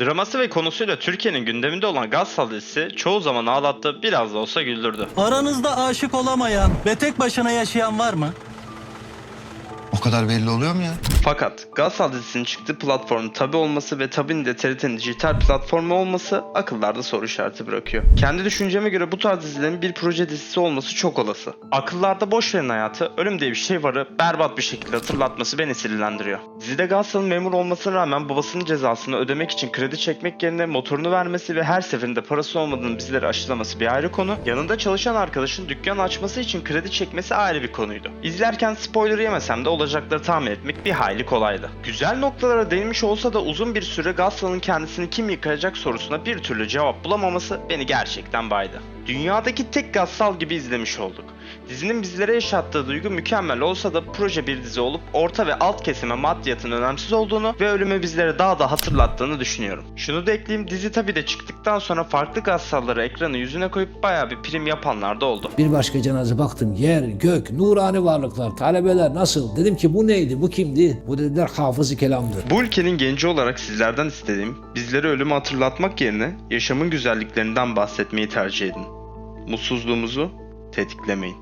Draması ve konusuyla Türkiye'nin gündeminde olan Gassal dizisi çoğu zaman ağlattı, biraz da olsa güldürdü. Aranızda aşık olamayan ve tek başına yaşayan var mı? Kadar belli oluyor mu ya? Fakat Gassal dizisinin çıktığı platformun tabi olması ve tabinin de TRT'nin dijital platformu olması akıllarda soru işareti bırakıyor. Kendi düşünceme göre bu tarz dizilerin bir proje dizisi olması çok olası. Akıllarda boş verin hayatı, ölüm diye bir şey varı berbat bir şekilde hatırlatması beni sinirlendiriyor. Dizide Gassal'ın memur olmasına rağmen babasının cezasını ödemek için kredi çekmek yerine motorunu vermesi ve her seferinde parası olmadığını bizlere aşılaması bir ayrı konu. Yanında çalışan arkadaşın dükkan açması için kredi çekmesi ayrı bir konuydu. İzlerken spoiler yemesem de olacakları tahmin etmek bir hayli kolaydı. Güzel noktalara değinmiş olsa da uzun bir süre Gassal'ın kendisini kim yıkayacak sorusuna bir türlü cevap bulamaması beni gerçekten baydı. Dünyadaki tek Gassal gibi izlemiş olduk. Dizinin bizlere yaşattığı duygu mükemmel olsa da proje bir dizi olup orta ve alt kesime maddiyatın önemsiz olduğunu ve ölümü bizlere daha da hatırlattığını düşünüyorum. Şunu da ekleyeyim dizi tabi de çıktıktan sonra farklı Gassalları ekranı yüzüne koyup baya bir prim yapanlar da oldu. Bir başka cenaze baktım yer, gök, nurani varlıklar, talebeler nasıl? Dedim ki bu neydi, bu kimdi? Bu dediler hafızı kelamdır. Bu ülkenin genci olarak sizlerden istediğim bizlere ölümü hatırlatmak yerine yaşamın güzelliklerinden bahsetmeyi tercih edin. Mutsuzluğumuzu tetiklemeyin.